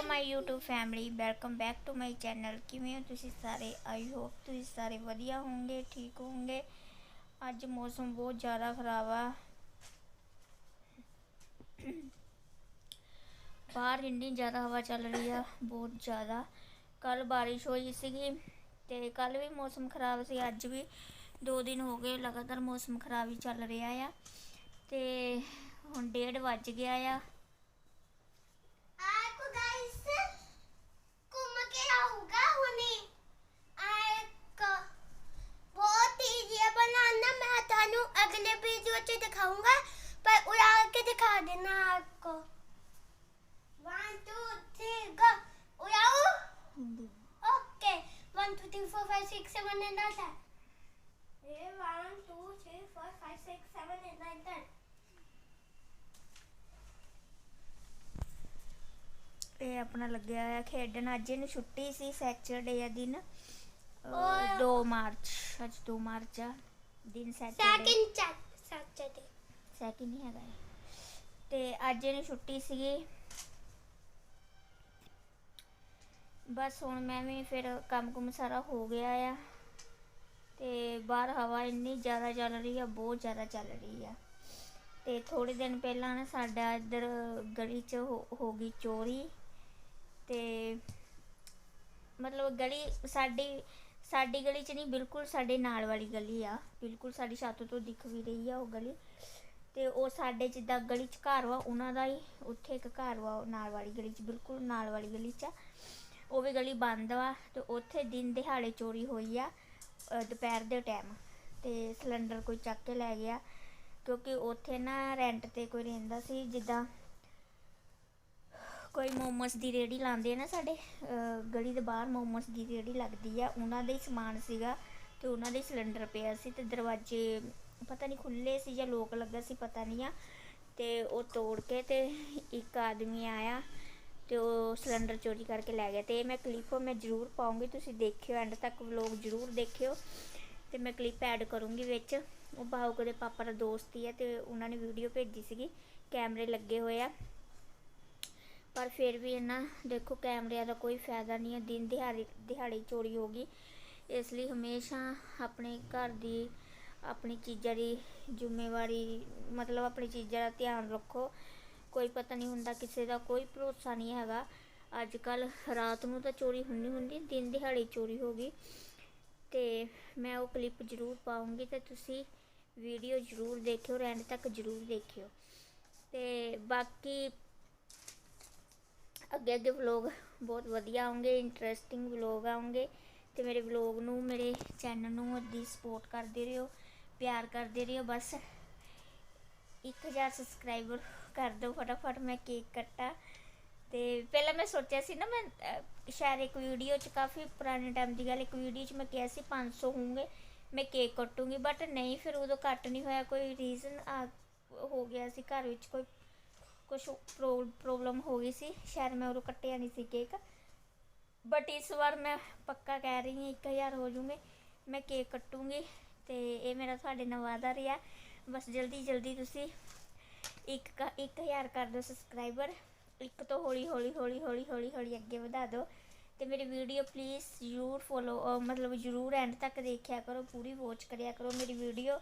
Hello my YouTube family welcome back to my channel ਕਿਵੇਂ ਹੋ ਤੁਸੀਂ ਸਾਰੇ? ਆਈ ਹੋਪ ਤੁਸੀਂ ਸਾਰੇ ਵਧੀਆ ਹੋਵੋਗੇ, ਠੀਕ ਹੋਵੋਗੇ। ਅੱਜ ਮੌਸਮ ਬਹੁਤ ਜ਼ਿਆਦਾ ਖਰਾਬ ਆ। ਬਾਹਰ ਇੰਨੀ ਜ਼ਿਆਦਾ ਹਵਾ ਚੱਲ ਰਹੀ ਆ, ਬਹੁਤ ਜ਼ਿਆਦਾ। ਕੱਲ ਬਾਰਿਸ਼ ਹੋਈ ਸੀਗੀ ਤੇ ਕੱਲ ਵੀ ਮੌਸਮ ਖਰਾਬ ਸੀ। ਅੱਜ ਵੀ ਦੋ ਦਿਨ ਹੋ ਗਏ, ਲਗਾਤਾਰ ਮੌਸਮ ਖਰਾਬ ਹੀ ਚੱਲ ਰਿਹਾ ਆ। ਤੇ ਹੁਣ ਡੇਢ ਵੱਜ ਗਿਆ ਆ। ਇਹ ਆਪਣਾ ਲੱਗਿਆ ਹੋਇਆ ਖੇਡਣ ਅੱਜ ਇਹਨੂੰ ਛੁੱਟੀ ਸੀ ਸੈਚਰਡੇ ਆ ਦਿਨ 2 ਮਾਰਚ ਅੱਜ 2 ਮਾਰਚ ਆ ਦਿਨ ਸੈਚਰਡੇ ਸੈਕਿੰਡ ਸੈਚਰਡੇ ਸੈਕਿੰਡ ਹੈਗਾ ਤੇ ਅੱਜ ਇਹਨੂੰ ਛੁੱਟੀ ਸੀਗੀ ਬਸ ਹੁਣ ਮੈਂ ਵੀ ਫਿਰ ਕੰਮ ਕੁਮ ਸਾਰਾ ਹੋ ਗਿਆ ਆ ਤੇ ਬਾਹਰ ਹਵਾ ਇੰਨੀ ਜ਼ਿਆਦਾ ਚੱਲ ਰਹੀ ਆ, ਬਹੁਤ ਜ਼ਿਆਦਾ ਚੱਲ ਰਹੀ ਆ। ਤੇ ਥੋੜੇ ਦਿਨ ਪਹਿਲਾਂ ਨਾ ਸਾਡਾ ਇੱਧਰ ਗਲੀ 'ਚ ਹੋ ਹੋ ਗਈ ਚੋਰੀ ਤੇ ਮਤਲਬ ਗਲੀ ਸਾਡੀ ਸਾਡੀ ਗਲੀ 'ਚ ਨਹੀਂ, ਬਿਲਕੁਲ ਸਾਡੇ ਨਾਲ ਵਾਲੀ ਗਲੀ ਆ। ਬਿਲਕੁਲ ਸਾਡੀ ਛੱਤ ਤੋਂ ਦਿਖ ਵੀ ਰਹੀ ਆ ਉਹ ਗਲੀ। ਤੇ ਉਹ ਸਾਡੇ ਜਿੱਦਾਂ ਗਲੀ 'ਚ ਘਰ ਵਾ, ਉਹਨਾਂ ਦਾ ਹੀ, ਉੱਥੇ ਇੱਕ ਘਰ ਵਾ, ਉਹ ਨਾਲ ਵਾਲੀ ਗਲੀ 'ਚ, ਬਿਲਕੁਲ ਨਾਲ ਵਾਲੀ ਗਲੀ 'ਚ ਆ। ਉਹ ਵੀ ਗਲੀ ਬੰਦ ਵਾ ਤੇ ਉੱਥੇ ਦਿਨ ਦਿਹਾੜੇ ਚੋਰੀ ਹੋਈ ਆ। ਦੁਪਹਿਰ ਦੇ ਟਾਈਮ ਤੇ ਸਿਲੰਡਰ ਕੋਈ ਚੱਕ ਕੇ ਲੈ ਗਿਆ, ਕਿਉਂਕਿ ਉੱਥੇ ਨਾ ਰੈਂਟ ਤੇ ਕੋਈ ਰਹਿੰਦਾ ਸੀ, ਜਿੱਦਾਂ ਕੋਈ ਮੋਮਸ ਦੀ ਰੇੜੀ ਲਾਉਂਦੇ ਆ ਨਾ ਸਾਡੇ ਗਲੀ ਦੇ ਬਾਹਰ ਮੋਮਸ ਦੀ ਰੇੜੀ ਲੱਗਦੀ ਆ, ਉਹਨਾਂ ਦਾ ਹੀ ਸਮਾਨ ਸੀਗਾ ਤੇ ਉਹਨਾਂ ਦੇ ਹੀ ਸਿਲੰਡਰ ਪਿਆ ਸੀ ਤੇ ਦਰਵਾਜ਼ੇ ਪਤਾ ਨਹੀਂ ਖੁੱਲੇ ਸੀ ਜਾਂ ਲੋਕ ਲੱਗਾ ਸੀ, ਪਤਾ ਨਹੀਂ ਆ, ਤੇ ਉਹ ਤੋੜ ਕੇ ਤੇ ਇੱਕ ਆਦਮੀ ਆਇਆ ਤੇ ਉਹ ਸਿਲੰਡਰ ਚੋਰੀ ਕਰਕੇ ਲੈ ਗਿਆ ਤੇ ਇਹ ਮੈਂ ਕਲਿੱਪ ਮੈਂ ਜ਼ਰੂਰ ਪਾਉਂਗੀ, ਤੁਸੀਂ ਦੇਖਿਓ ਐਂਡ ਤੱਕ ਵਲੋਗ ਜ਼ਰੂਰ ਦੇਖਿਓ ਤੇ ਮੈਂ ਕਲਿੱਪ ਐਡ ਕਰੂੰਗੀ ਵਿੱਚ। ਉਹ ਬਾਹੂ ਦੇ ਪਾਪਾ ਦਾ ਦੋਸਤ ਹੀ ਹੈ ਤੇ ਉਹਨਾਂ ਨੇ ਵੀਡੀਓ ਭੇਜੀ ਸੀਗੀ, ਕੈਮਰੇ ਲੱਗੇ ਹੋਏ ਆ। ਪਰ ਫਿਰ ਵੀ ਇਹਨਾਂ ਦੇਖੋ ਕੈਮਰਿਆਂ ਦਾ ਕੋਈ ਫਾਇਦਾ ਨਹੀਂ ਹੈ, ਦਿਨ ਦਿਹਾੜੀ ਦਿਹਾੜੀ ਚੋਰੀ ਹੋ ਗਈ। ਇਸ ਲਈ ਹਮੇਸ਼ਾ ਆਪਣੇ ਘਰ ਦੀ ਆਪਣੀ ਚੀਜ਼ਾਂ ਦੀ ਜ਼ਿੰਮੇਵਾਰੀ, ਮਤਲਬ ਆਪਣੀ ਚੀਜ਼ਾਂ ਦਾ ਧਿਆਨ ਰੱਖੋ। ਕੋਈ ਪਤਾ ਨਹੀਂ ਹੁੰਦਾ, ਕਿਸੇ ਦਾ ਕੋਈ ਭਰੋਸਾ ਨਹੀਂ ਹੈਗਾ। ਅੱਜ ਕੱਲ ਰਾਤ ਨੂੰ ਤਾਂ ਚੋਰੀ ਹੁੰਦੀ ਹੁੰਦੀ, ਦਿਨ ਦਿਹਾੜੀ ਚੋਰੀ ਹੋ ਗਈ। ਤੇ ਮੈਂ ਉਹ ਕਲਿੱਪ ਜ਼ਰੂਰ ਪਾਉਂਗੀ ਤੇ ਤੁਸੀਂ ਵੀਡੀਓ ਜ਼ਰੂਰ ਦੇਖਿਓ ਰੈਂਡ ਤੱਕ ਜ਼ਰੂਰ ਦੇਖਿਓ। ਤੇ ਬਾਕੀ ਅੱਗੇ ਅੱਗੇ ਵਲੋਗ ਬਹੁਤ ਵਧੀਆ ਆਉਂਗੇ ਇੰਟਰਸਟਿੰਗ ਵਲੋਗ ਆਉਂਗੇ ਤੇ ਮੇਰੇ ਵਲੋਗ ਨੂੰ, ਮੇਰੇ ਚੈਨਲ ਨੂੰ ਦੀ ਸਪੋਰਟ ਕਰਦੇ ਰਹੋ ਪਿਆਰ ਕਰਦੇ ਰਹੋ ਬਸ। 1000 ਸਬਸਕ੍ਰਾਈਬਰ ਕਰ ਦਿਓ ਫਟਾਫਟ ਮੈਂ ਕੇਕ ਕੱਟਾ। ਤੇ ਪਹਿਲਾਂ ਮੈਂ ਸੋਚਿਆ ਸੀ ਨਾ ਮੈਂ ਅਹ, ਸ਼ਾਇਦ ਇੱਕ ਵੀਡੀਓ 'ਚ ਕਾਫੀ ਪੁਰਾਣੇ ਟਾਈਮ ਦੀ ਗੱਲ ਇੱਕ ਵੀਡੀਓ 'ਚ ਮੈਂ ਕਿਹਾ ਸੀ 500 ਹੋਣਗੇ ਮੈਂ ਕੇਕ ਕੱਟੂੰਗੀ ਬਟ ਨਹੀਂ ਫਿਰ ਉਦੋਂ ਕੱਟ ਨਹੀਂ ਹੋਇਆ ਕੋਈ ਰੀਜ਼ਨ ਆ ਹੋ ਗਿਆ ਸੀ ਘਰ ਵਿੱਚ ਕੋਈ ਕੁਝ ਪ੍ਰੋਬਲਮ ਹੋ ਗਈ ਸੀ ਸ਼ਾਇਦ ਮੈਂ ਉਦੋਂ ਕੱਟਿਆ ਨਹੀਂ ਸੀ ਕੇਕ। ਬਟ ਇਸ ਵਾਰ ਮੈਂ ਪੱਕਾ ਕਹਿ ਰਹੀ ਹਾਂ 1000 ਹੋ ਜੂਗੇ ਮੈਂ ਕੇਕ ਕੱਟੂੰਗੀ ਤੇ ਇਹ ਮੇਰਾ ਤੁਹਾਡੇ ਨਾਲ ਵਾਅਦਾ ਰਿਹਾ। ਬਸ ਜਲਦੀ ਜਲਦੀ ਤੁਸੀਂ ਇੱਕ ਕ- ਇੱਕ 1000 ਕਰ ਦਿਓ ਸਬਸਕ੍ਰਾਈਬਰ ਇੱਕ ਤੋਂ ਹੌਲੀ ਹੌਲੀ ਹੌਲੀ ਹੌਲੀ ਹੌਲੀ ਹੌਲੀ ਅੱਗੇ ਵਧਾ ਦਿਓ ਤੇ ਮੇਰੀ ਵੀਡੀਓ ਪਲੀਜ਼ ਜ਼ਰੂਰ ਫੋਲੋ ਮਤਲਬ ਜ਼ਰੂਰ ਐਂਡ ਤੱਕ ਦੇਖਿਆ ਕਰੋ, ਪੂਰੀ ਵਾਚ ਕਰਿਆ ਕਰੋ ਮੇਰੀ ਵੀਡੀਓ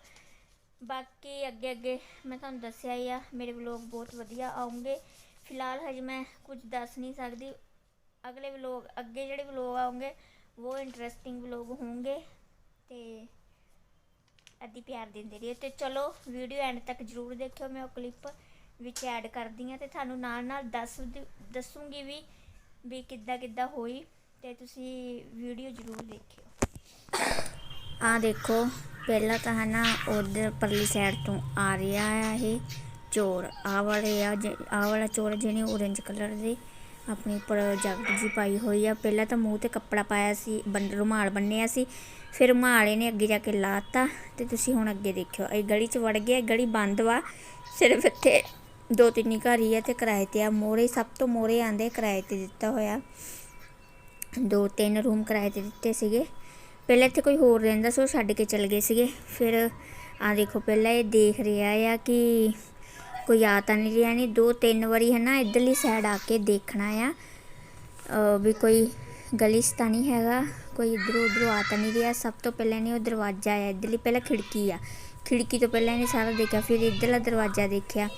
ਬਾਕੀ ਅੱਗੇ ਅੱਗੇ ਮੈਂ ਤੁਹਾਨੂੰ ਦੱਸਿਆ ਹੀ ਆ, ਮੇਰੇ ਵਲੋਗ ਬਹੁਤ ਵਧੀਆ ਆਉਂਗੇ ਫਿਲਹਾਲ ਹਜੇ ਮੈਂ ਕੁਝ ਦੱਸ ਨਹੀਂ ਸਕਦੀ। ਅਗਲੇ ਵਲੋਗ ਅੱਗੇ ਜਿਹੜੇ ਵਲੋਗ ਆਉਂਗੇ ਉਹ ਇੰਟਰਸਟਿੰਗ ਵਲੋਗ ਹੋਣਗੇ। ਤੇ ਅੱਧੀ ਪਿਆਰ ਦਿੰਦੇ ਰਹੀ ਤੇ ਚਲੋ ਵੀਡੀਓ ਐਂਡ ਤੱਕ ਜਰੂਰ ਦੇਖਿਓ, ਮੈਂ ਉਹ ਕਲਿੱਪ ਵਿੱਚ ਐਡ ਕਰਦੀ ਹਾਂ। ਤੇ ਤੁਹਾਨੂੰ ਨਾਲ ਨਾਲ ਦੱਸ ਦਿ- ਦੱਸੂਗੀ ਵੀ ਵੀ ਕਿੱਦਾਂ ਕਿੱਦਾਂ ਹੋਈ। ਤੇ ਤੁਸੀਂ ਵੀਡੀਓ ਜਰੂਰ ਦੇਖਿਓ। ਆ ਦੇਖੋ, ਪਹਿਲਾਂ ਤਾਂ ਹੈ ਨਾ, ਉਧਰ ਪਰਲੀ ਸਾਈਡ ਤੋਂ ਆ ਰਿਹਾ ਆ ਇਹ ਚੋਰ। ਆ ਵਾਲੇ ਆ ਆ ਵਾਲਾ ਚੋਰ ਜਿਹਨੇ orange ਕਲਰ ਦੇ ਆਪਣੇ ਉੱਪਰ ਜੈਕਟ ਜੀ ਪਾਈ ਹੋਈ ਆ। ਪਹਿਲਾਂ ਤਾਂ ਮੂੰਹ ਤੇ ਕੱਪੜਾ ਪਾਇਆ ਸੀ ਬੰਦ ਰੁਮਾਲ ਬੰਨਿਆ ਸੀ। ਫਿਰ ਰੁਮਾਲ ਇਹਨੇ ਅੱਗੇ ਜਾ ਕੇ ਲਾਤਾ ਤੇ ਤੁਸੀਂ ਹੁਣ ਅੱਗੇ ਦੇਖਿਓ। ਇਹ ਗਲੀ 'ਚ ਵੜ ਗਿਆ, ਇਹ ਗਲੀ ਬੰਦ ਵਾ। ਸਿਰਫ ਇੱਥੇ ਦੋ ਤਿੰਨ ਘਰ ਹੀ ਆ ਤੇ ਕਿਰਾਏ ਤੇ ਆ। ਮੋਰੇ ਸਭ ਤੋਂ ਮੋਰੇ ਆਂਦੇ ਕਿਰਾਏ ਤੇ ਦਿੱਤਾ ਹੋਇਆ। ਦੋ ਤਿੰਨ ਰੂਮ ਕਿਰਾਏ ਤੇ ਦਿੱਤੇ ਸੀਗੇ। ਪਹਿਲਾਂ ਇੱਥੇ ਕੋਈ ਹੋਰ ਰਹਿੰਦਾ ਸੀ, ਉਹ ਛੱਡ ਕੇ ਚਲ ਗਏ ਸੀਗੇ। ਫਿਰ ਆ ਦੇਖੋ, ਪਹਿਲਾਂ ਇਹ ਦੇਖ ਰਿਹਾ ਆ ਕਿ ਕੋਈ ਆ ਤਾਂ ਨਹੀਂ ਰਿਹਾ, ਨਹੀਂ, ਦੋ ਤਿੰਨ ਵਾਰੀ ਹੈ ਨਾ ਇਧਰਲੀ ਸਾਈਡ ਆ ਕੇ ਦੇਖਣਾ ਆ। ਵੀ ਕੋਈ ਗਲਿਸ ਤਾਂ ਨਹੀਂ ਹੈਗਾ, ਕੋਈ ਇਧਰੋਂ ਉਧਰੋਂ ਆ ਤਾਂ ਨਹੀਂ ਰਿਹਾ। ਸਭ ਤੋਂ ਪਹਿਲਾਂ ਨੇ ਉਹ ਦਰਵਾਜ਼ਾ ਆ ਇਧਰਲੀ ਪਹਿਲਾਂ ਖਿੜਕੀ ਆ। ਖਿੜਕੀ ਤੋਂ ਪਹਿਲਾਂ ਇਹਨੇ ਸਾਰਾ ਦੇਖਿਆ, ਫਿਰ ਇਧਰਲਾ ਦਰਵਾਜ਼ਾ ਦੇਖਿਆ।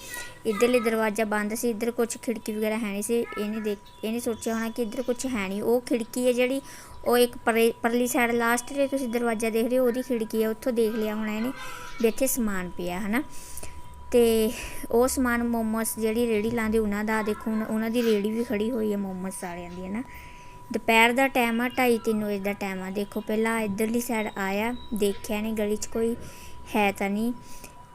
ਇਧਰਲੇ ਦਰਵਾਜ਼ਾ ਬੰਦ ਸੀ, ਇਧਰ ਕੁਝ ਖਿੜਕੀ ਵਗੈਰਾ ਹੈ ਨਹੀਂ ਸੀ। ਇਹਨੇ ਦੇਖ, ਇਹਨੇ ਸੋਚਿਆ ਹੋਣਾ ਕਿ ਇਧਰ ਕੁਝ ਹੈ ਨਹੀਂ। ਉਹ ਖਿੜਕੀ ਹੈ ਜਿਹੜੀ, ਉਹ ਇੱਕ ਪਰੇ- ਪਰਲੀ ਸਾਈਡ ਲਾਸਟ ਤੇ ਤੁਸੀਂ ਦਰਵਾਜ਼ਾ ਦੇਖ ਰਹੇ ਹੋ, ਉਹਦੀ ਖਿੜਕੀ ਹੈ, ਉੱਥੋਂ ਦੇਖ ਲਿਆ ਹੋਣਾ ਇਹਨੇ ਵੀ ਇੱਥੇ ਸਮਾਨ ਪਿਆ, ਹਨਾ? ਅਤੇ ਉਹ ਸਮਾਨ ਮੋਮੋਸ ਜਿਹੜੀ ਰੇਹੜੀ ਲਾਉਂਦੇ ਉਹਨਾਂ ਦਾ, ਦੇਖੋ ਹੁਣ ਉਹਨਾਂ ਦੀ ਰੇਹੜੀ ਵੀ ਖੜੀ ਹੋਈ ਹੈ ਮੋਮੋਸ ਵਾਲਿਆਂ ਦੀ ਹੈ ਨਾ ਦੁਪਹਿਰ ਦਾ ਟਾਈਮ ਆ 2:30 ਵਜੇ ਦਾ ਟਾਈਮ ਆ। ਦੇਖੋ ਪਹਿਲਾਂ ਇਧਰਲੀ ਸਾਈਡ ਆਇਆ, ਦੇਖਿਆ ਨਹੀਂ ਗਲੀ 'ਚ ਕੋਈ ਹੈ ਤਾਂ ਨਹੀਂ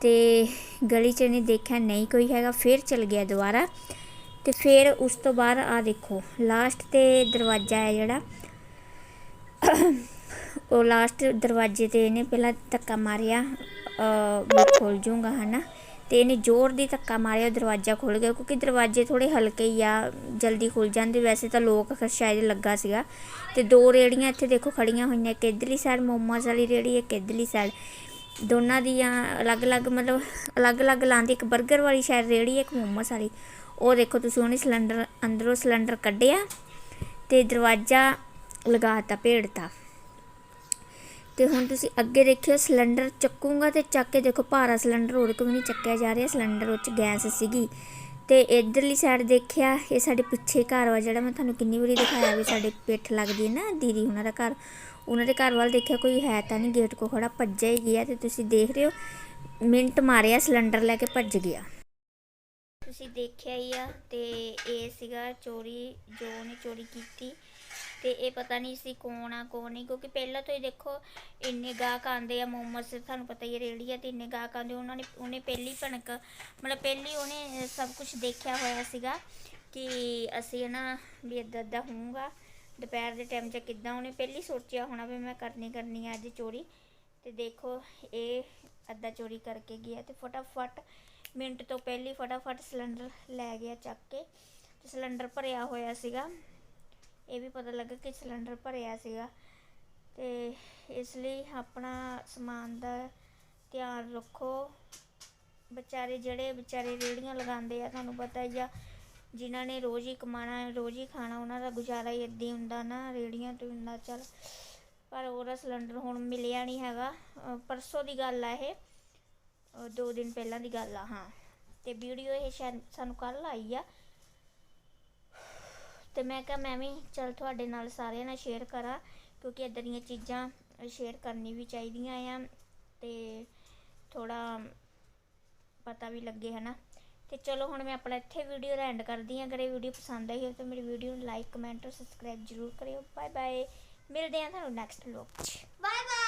ਤੇ ਗਲੀ 'ਚ ਨਹੀਂ ਦੇਖਿਆ, ਨਹੀਂ ਕੋਈ ਹੈਗਾ, ਫਿਰ ਚਲ ਗਿਆ ਦੁਬਾਰਾ। ਤੇ ਫਿਰ ਉਸ ਤੋਂ ਬਾਅਦ ਆ ਦੇਖੋ ਲਾਸਟ ਤੇ ਦਰਵਾਜ਼ਾ ਹੈ ਜਿਹੜਾ। ਉਹ ਲਾਸਟ ਦਰਵਾਜ਼ੇ ਤੇ ਇਹਨੇ ਪਹਿਲਾਂ ਧੱਕਾ ਮਾਰਿਆ ਮੈਂ ਵੀ ਜੂੰਗਾ ਜੂਗਾ, ਹਨਾ। ਅਤੇ ਇਹਨੇ ਜ਼ੋਰ ਦੀ ਧੱਕਾ ਮਾਰਿਆ, ਦਰਵਾਜ਼ਾ ਖੁੱਲ੍ਹ ਗਿਆ, ਕਿਉਂਕਿ ਦਰਵਾਜ਼ੇ ਥੋੜ੍ਹੇ ਹਲਕੇ ਹੀ ਆ, ਜਲਦੀ ਖੁੱਲ੍ਹ ਜਾਂਦੇ। ਵੈਸੇ ਤਾਂ ਲੋਕ ਸ਼ਾਇਦ ਲੱਗਾ ਸੀਗਾ। ਅਤੇ ਦੋ ਰੇੜੀਆਂ ਇੱਥੇ ਦੇਖੋ ਖੜੀਆਂ ਹੋਈਆਂ, ਇੱਕ ਇੱਧਰਲੀ ਸਾਈਡ ਮੋਮੋਸ ਵਾਲੀ ਰੇੜੀ ਇੱਕ ਇੱਧਰਲੀ ਸਾਈਡ ਦੋਨਾਂ ਦੀਆਂ ਅਲੱਗ-ਅਲੱਗ ਮਤਲਬ ਅਲੱਗ-ਅਲੱਗ ਲਾਉਂਦੀ ਇੱਕ 버ਗਰ ਵਾਲੀ ਸ਼ਾਇਦ ਰੇੜੀ ਇੱਕ ਮੋਮੋਸ ਵਾਲੀ। ਉਹ ਦੇਖੋ ਤੁਸੀਂ ਉਹਨੇ ਸਿਲੰਡਰ ਅੰਦਰੋਂ ਸਿਲੰਡਰ ਕੱਢਿਆ ਤੇ ਦਰਵਾਜ਼ਾ ਲਗਾਤਾ ਭੇੜਤਾ ਤੇ ਹੁਣ ਤੁਸੀਂ ਅੱਗੇ ਦੇਖਿਓ, ਸਿਲੰਡਰ ਚੱਕੂਗਾ ਤੇ ਚੱਕ ਕੇ ਦੇਖੋ, ਭਾਰਾ ਸਿਲੰਡਰ ਹੋਰ ਕੋਈ ਨਹੀਂ ਚੱਕਿਆ ਜਾ ਰਿਹਾ, ਸਿਲੰਡਰ ਉੱਚ ਗੈਸ ਸੀਗੀ। ਤੇ ਇਧਰਲੀ ਸਾਈਡ ਦੇਖਿਆ, ਇਹ ਸਾਡੇ ਪਿੱਛੇ ਘਰ ਵਾ ਜਿਹੜਾ, ਮੈਂ ਤੁਹਾਨੂੰ ਕਿੰਨੀ ਵਾਰੀ ਦਿਖਾਇਆ ਵੀ ਸਾਡੇ ਪਿੱਠ ਲੱਗਦੀ ਹੈ ਨਾ ਦੀਦੀ ਉਹਨਾਂ ਦਾ ਘਰ। ਉਹਨਾਂ ਦੇ ਘਰ ਵੱਲ ਦੇਖਿਆ, ਕੋਈ ਹੈ ਤਾਂ ਨਹੀਂ, ਗੇਟ ਕੋ ਖੜਾ, ਭੱਜਿਆ ਹੀ ਗਿਆ ਤੇ ਤੁਸੀਂ ਦੇਖ ਰਹੇ ਹੋ, ਮਿੰਟ ਮਾਰਿਆ, ਸਿਲੰਡਰ ਲੈ ਕੇ ਭੱਜ ਗਿਆ। ਤੁਸੀਂ ਦੇਖਿਆ ਹੀ ਆ, ਤੇ ਇਹ ਸੀਗਾ ਚੋਰੀ, ਜੋ ਉਹਨੇ ਚੋਰੀ ਕੀਤੀ ਤੇ ਇਹ ਪਤਾ ਨਹੀਂ ਸੀ ਕੌਣ ਆ, ਕੌਣ ਨਹੀਂ, ਕਿਉਂਕਿ ਪਹਿਲਾਂ ਤੋਂ ਹੀ ਦੇਖੋ ਇੰਨੇ ਗਾਹਕ ਆਉਂਦੇ ਆ ਮੋਮਸ, ਤੁਹਾਨੂੰ ਪਤਾ ਹੀ ਹੈ ਰੇਹੜੀ ਆ ਤੇ ਇੰਨੇ ਗਾਹਕ ਆਉਂਦੇ ਉਹਨਾਂ ਨੇ, ਉਹਨੇ ਪਹਿਲੀ ਭਣਕ, ਮਤਲਬ ਪਹਿਲੀ ਉਹਨੇ ਸਭ ਕੁਝ ਦੇਖਿਆ ਹੋਇਆ ਸੀਗਾ ਕਿ ਅਸੀਂ ਨਾ ਵੀ ਇੱਦਾਂ ਇੱਦਾਂ ਹੋਊਗਾ, ਦੁਪਹਿਰ ਦੇ ਟਾਈਮ 'ਚ ਕਿੱਦਾਂ ਉਹਨੇ ਪਹਿਲੀ ਸੋਚਿਆ ਹੋਣਾ ਵੀ ਮੈਂ ਕਰਨੀ ਕਰਨੀ ਆ ਅੱਜ ਚੋਰੀ, ਤੇ ਦੇਖੋ ਇਹ ਅੱਧਾ ਚੋਰੀ ਕਰਕੇ ਗਿਆ ਤੇ ਫਟਾਫਟ ਮਿੰਟ ਤੋਂ ਪਹਿਲੀ ਫਟਾਫਟ ਸਿਲੰਡਰ ਲੈ ਗਿਆ ਚੱਕ ਕੇ, ਤੇ ਸਿਲੰਡਰ ਭਰਿਆ ਹੋਇਆ ਸੀਗਾ। ਇਹ ਵੀ ਪਤਾ ਲੱਗਾ ਕਿ ਸਿਲੰਡਰ ਭਰਿਆ ਸੀਗਾ ਤੇ ਇਸ ਲਈ ਆਪਣਾ ਸਮਾਨ ਦਾ ਧਿਆਨ ਰੱਖੋ। ਵਿਚਾਰੇ ਜਿਹੜੇ ਵਿਚਾਰੇ ਰੇੜੀਆਂ ਲਗਾਉਂਦੇ ਆ, ਤੁਹਾਨੂੰ ਪਤਾ ਹੀ ਆ, ਜਿਨ੍ਹਾਂ ਨੇ ਰੋਜ਼ ਹੀ ਕਮਾਣਾ ਰੋਜ਼ ਹੀ ਖਾਣਾ, ਉਹਨਾਂ ਦਾ ਗੁਜ਼ਾਰਾ ਹੀ ਇੱਦਾਂ ਹੀ ਹੁੰਦਾ ਨਾ ਰੇੜੀਆਂ ਤੋਂ ਹੁੰਦਾ, ਚੱਲ। ਪਰ ਉਹਦਾ ਸਿਲੰਡਰ ਹੁਣ ਮਿਲਿਆ ਨਹੀਂ ਹੈਗਾ। ਪਰਸੋਂ ਦੀ ਗੱਲ ਆ ਇਹ ਦੋ ਦਿਨ ਪਹਿਲਾਂ ਦੀ ਗੱਲ ਆ, ਹਾਂ। ਤੇ ਵੀਡੀਓ ਇਹ ਸ਼ਾਇਦ ਸਾਨੂੰ ਕੱਲ ਆਈ ਆ। ਤੇ ਮੈਂ ਕਿਹਾ ਮੈਂ ਵੀ ਚਲ ਤੁਹਾਡੇ ਨਾਲ ਸਾਰਿਆਂ ਨਾਲ ਸ਼ੇਅਰ ਕਰਾਂ, ਕਿਉਂਕਿ ਇਦਾਂ ਦੀਆਂ ਚੀਜ਼ਾਂ ਸ਼ੇਅਰ ਕਰਨੀ ਵੀ ਚਾਹੀਦੀਆਂ ਆ ਤੇ ਥੋੜਾ ਪਤਾ ਵੀ ਲੱਗੇ, ਹਨਾ। ਤੇ ਚਲੋ ਹੁਣ ਮੈਂ ਆਪਣਾ ਇੱਥੇ ਵੀਡੀਓ ਦਾ ਐਂਡ ਕਰਦੀ ਹਾਂ। ਅਗਰ ਇਹ ਵੀਡੀਓ ਪਸੰਦ ਆਈ ਹੋਵੇ ਤਾਂ ਮੇਰੀ ਵੀਡੀਓ ਨੂੰ ਲਾਈਕ ਕਮੈਂਟ ਔਰ ਸਬਸਕ੍ਰਾਈਬ ਜ਼ਰੂਰ ਕਰਿਓ। ਬਾਏ ਬਾਏ ਮਿਲਦੇ ਹਾਂ ਤੁਹਾਨੂੰ ਨੈਕਸਟ ਵਲੋਗ 'ਚ।